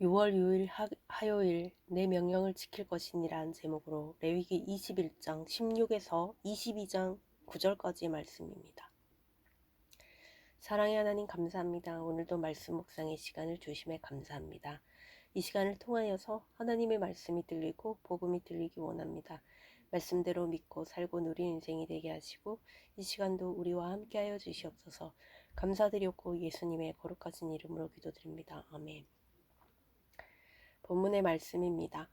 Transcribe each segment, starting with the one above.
6월 6일 화요일 내 명령을 지킬 것이니라는 제목으로 레위기 21장 16에서 22장 9절까지의 말씀입니다. 사랑의 하나님 감사합니다. 오늘도 말씀 묵상의 시간을 주심에 감사합니다. 이 시간을 통하여서 하나님의 말씀이 들리고 복음이 들리기 원합니다. 말씀대로 믿고 살고 누린 인생이 되게 하시고 이 시간도 우리와 함께하여 주시옵소서 감사드렸고 예수님의 거룩하신 이름으로 기도드립니다. 아멘. 본문의 말씀입니다.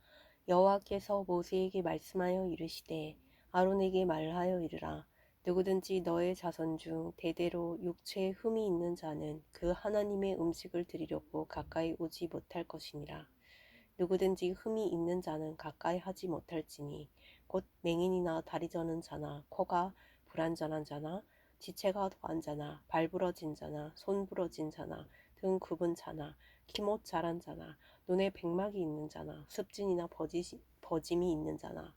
여호와께서 모세에게 말씀하여 이르시되 아론에게 말하여 이르라 누구든지 너의 자손 중 대대로 육체에 흠이 있는 자는 그 하나님의 음식을 드리려고 가까이 오지 못할 것이니라 누구든지 흠이 있는 자는 가까이 하지 못할지니 곧 맹인이나 다리 저는 자나 코가 불안전한 자나 지체가 더한 자나 발 부러진 자나 손 부러진 자나 등 굽은 자나 키못 자란 자나 눈에 백막이 있는 자나 습진이나 버짓, 버짐이 있는 자나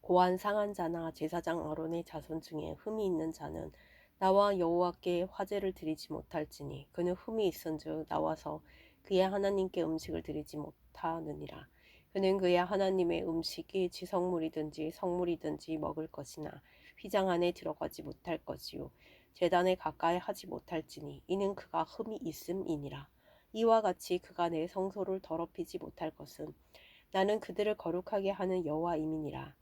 고안 상한 자나 제사장 아론의 자손 중에 흠이 있는 자는 나와 여호와께 화제를 드리지 못할지니 그는 흠이 있은즉 나와서 그의 하나님께 음식을 드리지 못하느니라. 그는 그의 하나님의 음식이 지성물이든지 성물이든지 먹을 것이나 휘장 안에 들어가지 못할 것이요 재단에 가까이 하지 못할지니 이는 그가 흠이 있음이니라 이와 같이 그가 내 성소를 더럽히지 못할 것은 나는 그들을 거룩하게 하는 여호와임이니라.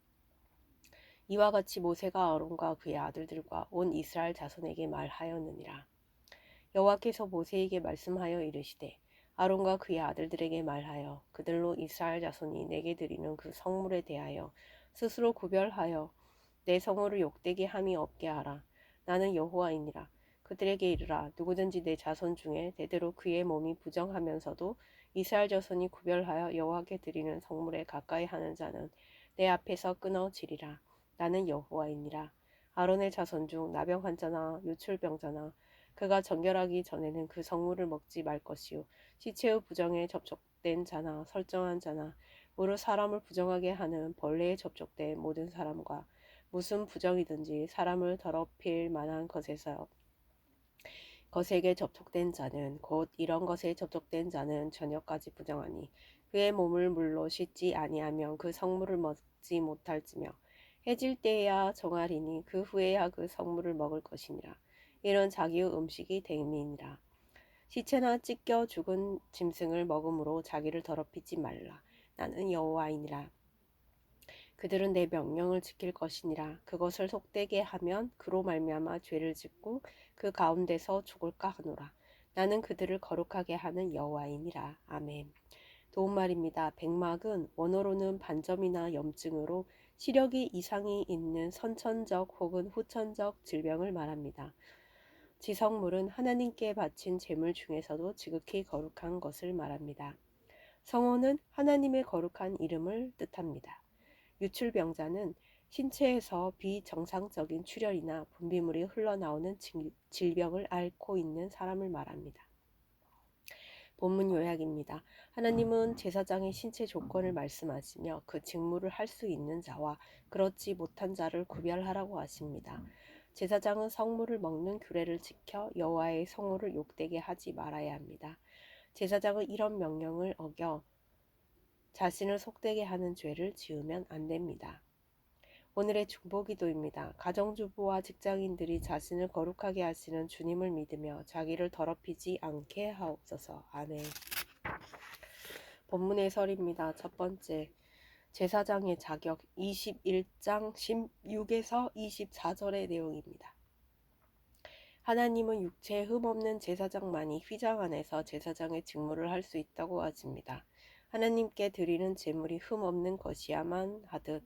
이와 같이 모세가 아론과 그의 아들들과 온 이스라엘 자손에게 말하였느니라. 여호와께서 모세에게 말씀하여 이르시되 아론과 그의 아들들에게 말하여 그들로 이스라엘 자손이 내게 드리는 그 성물에 대하여 스스로 구별하여 내 성호를 욕되게 함이 없게 하라. 나는 여호와이니라. 그들에게 이르라. 누구든지 내 자손 중에 대대로 그의 몸이 부정하면서도 이스라엘 자손이 구별하여 여호와께 드리는 성물에 가까이 하는 자는 내 앞에서 끊어지리라. 나는 여호와이니라. 아론의 자손 중 나병 환자나 유출병자나 그가 정결하기 전에는 그 성물을 먹지 말 것이요. 시체의 부정에 접촉된 자나 설정한 자나 무릇 사람을 부정하게 하는 벌레에 접촉된 모든 사람과 무슨 부정이든지 사람을 더럽힐 만한 것에서 것에게 접촉된 자는 곧 이런 것에 접촉된 자는 저녁까지 부정하니 그의 몸을 물로 씻지 아니하면 그 성물을 먹지 못할지며 해질 때야 정하리니 그 후에야 그 성물을 먹을 것이니라. 이런 자기의 음식이 됨이니라. 시체나 찢겨 죽은 짐승을 먹음으로 자기를 더럽히지 말라 나는 여호와이니라. 그들은 내 명령을 지킬 것이니라. 그것을 속되게 하면 그로 말미암아 죄를 짓고 그 가운데서 죽을까 하노라. 나는 그들을 거룩하게 하는 여호와이니라. 아멘. 도움말입니다. 백막은 원어로는 반점이나 염증으로 시력이 이상이 있는 선천적 혹은 후천적 질병을 말합니다. 지성물은 하나님께 바친 제물 중에서도 지극히 거룩한 것을 말합니다. 성호는 하나님의 거룩한 이름을 뜻합니다. 유출병자는 신체에서 비정상적인 출혈이나 분비물이 흘러나오는 질병을 앓고 있는 사람을 말합니다. 본문 요약입니다. 하나님은 제사장의 신체 조건을 말씀하시며 그 직무를 할 수 있는 자와 그렇지 못한 자를 구별하라고 하십니다. 제사장은 성물을 먹는 규례를 지켜 여호와의 성호를 욕되게 하지 말아야 합니다. 제사장은 이런 명령을 어겨 자신을 속되게 하는 죄를 지으면 안 됩니다. 오늘의 중보기도입니다. 가정주부와 직장인들이 자신을 거룩하게 하시는 주님을 믿으며 자기를 더럽히지 않게 하옵소서. 아멘. 본문의 설입니다. 첫 번째, 제사장의 자격 21장 16에서 24절의 내용입니다. 하나님은 육체에 흠없는 제사장만이 휘장 안에서 제사장의 직무를 할 수 있다고 하십니다. 하나님께 드리는 제물이 흠 없는 것이야만 하듯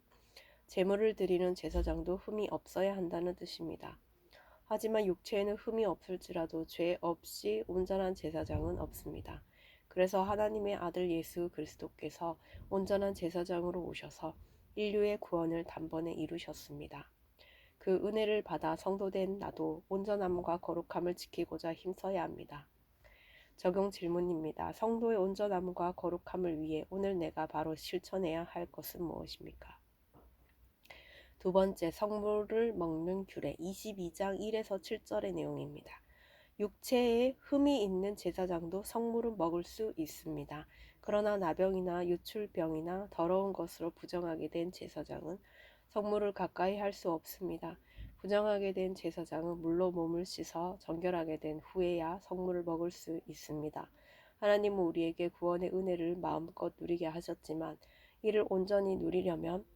제물을 드리는 제사장도 흠이 없어야 한다는 뜻입니다. 하지만 육체에는 흠이 없을지라도 죄 없이 온전한 제사장은 없습니다. 그래서 하나님의 아들 예수 그리스도께서 온전한 제사장으로 오셔서 인류의 구원을 단번에 이루셨습니다. 그 은혜를 받아 성도된 나도 온전함과 거룩함을 지키고자 힘써야 합니다. 적용 질문입니다. 성도의 온전함과 거룩함을 위해 오늘 내가 바로 실천해야 할 것은 무엇입니까? 두 번째, 성물을 먹는 규례 22장 1에서 7절의 내용입니다. 육체에 흠이 있는 제사장도 성물을 먹을 수 있습니다. 그러나 나병이나 유출병이나 더러운 것으로 부정하게 된 제사장은 성물을 가까이 할 수 없습니다. 부정하게 된 제사장은 물로 몸을 씻어 정결하게 된 후에야 성물을 먹을 수 있습니다. 하나님은 우리에게 구원의 은혜를 마음껏 누리게 하셨지만 이를 온전히 누리려면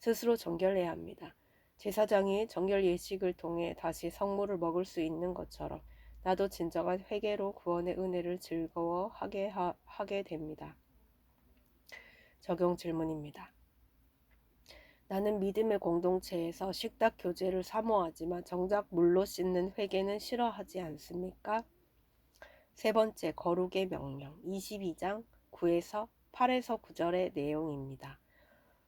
스스로 정결해야 합니다. 제사장이 정결 예식을 통해 다시 성물을 먹을 수 있는 것처럼 나도 진정한 회개로 구원의 은혜를 즐거워하게 하, 하게 됩니다. 적용 질문입니다. 나는 믿음의 공동체에서 식탁 교제를 사모하지만 정작 물로 씻는 회개는 싫어하지 않습니까? 세 번째 거룩의 명령 22장 9에서 8에서 9절의 내용입니다.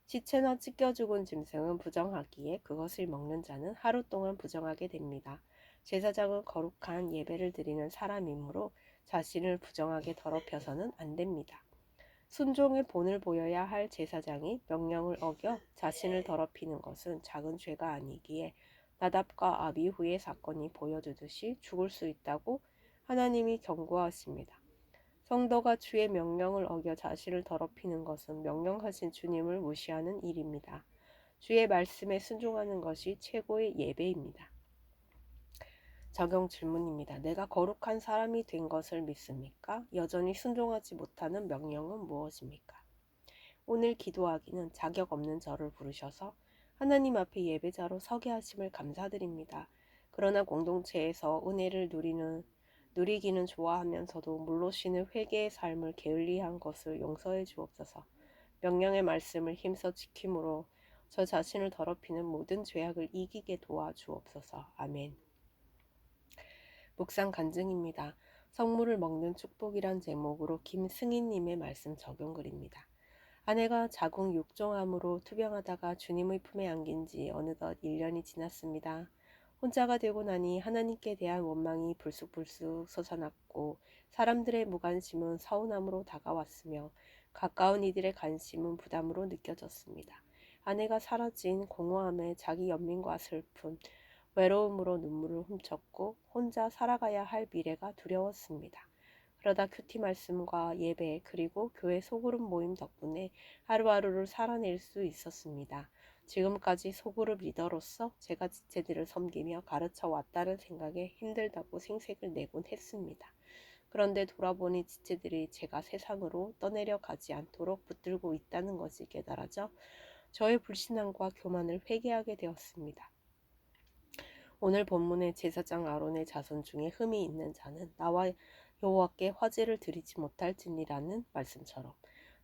시체나 찢겨 죽은 짐승은 부정하기에 그것을 먹는 자는 하루 동안 부정하게 됩니다. 제사장은 거룩한 예배를 드리는 사람이므로 자신을 부정하게 더럽혀서는 안 됩니다. 순종의 본을 보여야 할 제사장이 명령을 어겨 자신을 더럽히는 것은 작은 죄가 아니기에 나답과 아비후의 사건이 보여주듯이 죽을 수 있다고 하나님이 경고하십니다. 성도가 주의 명령을 어겨 자신을 더럽히는 것은 명령하신 주님을 무시하는 일입니다. 주의 말씀에 순종하는 것이 최고의 예배입니다. 적용 질문입니다. 내가 거룩한 사람이 된 것을 믿습니까? 여전히 순종하지 못하는 명령은 무엇입니까? 오늘 기도하기는 자격 없는 저를 부르셔서 하나님 앞에 예배자로 서게 하심을 감사드립니다. 그러나 공동체에서 은혜를 누리는 누리기는 좋아하면서도 물로 쉬는 회개의 삶을 게을리한 것을 용서해 주옵소서. 명령의 말씀을 힘써 지킴으로 저 자신을 더럽히는 모든 죄악을 이기게 도와주옵소서. 아멘. 묵상 간증입니다. 성물을 먹는 축복이란 제목으로 김승희님의 말씀 적용글입니다. 아내가 자궁 육종암으로 투병하다가 주님의 품에 안긴 지 어느덧 1년이 지났습니다. 혼자가 되고 나니 하나님께 대한 원망이 불쑥불쑥 솟아났고 사람들의 무관심은 서운함으로 다가왔으며 가까운 이들의 관심은 부담으로 느껴졌습니다. 아내가 사라진 공허함에 자기 연민과 슬픔, 외로움으로 눈물을 훔쳤고 혼자 살아가야 할 미래가 두려웠습니다. 그러다 큐티 말씀과 예배 그리고 교회 소그룹 모임 덕분에 하루하루를 살아낼 수 있었습니다. 지금까지 소그룹 리더로서 제가 지체들을 섬기며 가르쳐 왔다는 생각에 힘들다고 생색을 내곤 했습니다. 그런데 돌아보니 지체들이 제가 세상으로 떠내려 가지 않도록 붙들고 있다는 것이 깨달아져 저의 불신앙과 교만을 회개하게 되었습니다. 오늘 본문의 제사장 아론의 자손 중에 흠이 있는 자는 나와 여호와께 화제를 드리지 못할지니라는 말씀처럼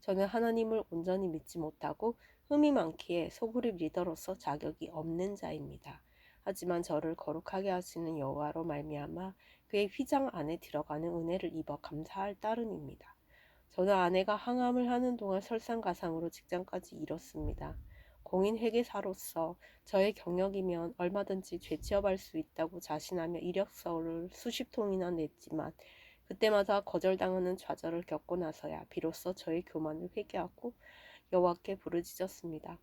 저는 하나님을 온전히 믿지 못하고 흠이 많기에 소그룹 리더로서 자격이 없는 자입니다. 하지만 저를 거룩하게 하시는 여호와로 말미암아 그의 휘장 안에 들어가는 은혜를 입어 감사할 따름입니다. 저는 아내가 항암을 하는 동안 설상가상으로 직장까지 잃었습니다. 공인 회계사로서 저의 경력이면 얼마든지 죄취업할 수 있다고 자신하며 이력서를 수십 통이나 냈지만 그때마다 거절당하는 좌절을 겪고 나서야 비로소 저의 교만을 회개하고 여호와께 부르짖었습니다.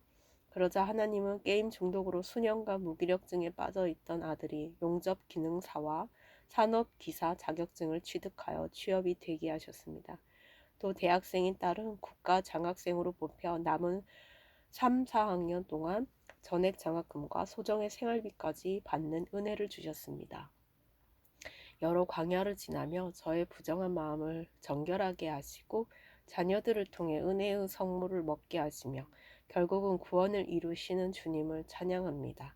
그러자 하나님은 게임 중독으로 수년간 무기력증에 빠져 있던 아들이 용접 기능사와 산업 기사 자격증을 취득하여 취업이 되게 하셨습니다. 또 대학생인 딸은 국가 장학생으로 뽑혀 남은 3, 4학년 동안 전액 장학금과 소정의 생활비까지 받는 은혜를 주셨습니다. 여러 광야를 지나며 저의 부정한 마음을 정결하게 하시고 자녀들을 통해 은혜의 성물을 먹게 하시며 결국은 구원을 이루시는 주님을 찬양합니다.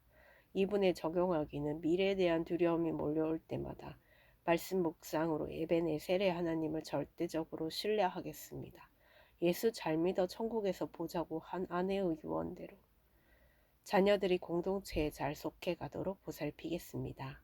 이분에 적용하기는 미래에 대한 두려움이 몰려올 때마다 말씀 묵상으로 에베네셀의 하나님을 절대적으로 신뢰하겠습니다. 예수 잘 믿어 천국에서 보자고 한 아내의 유언대로 자녀들이 공동체에 잘 속해 가도록 보살피겠습니다.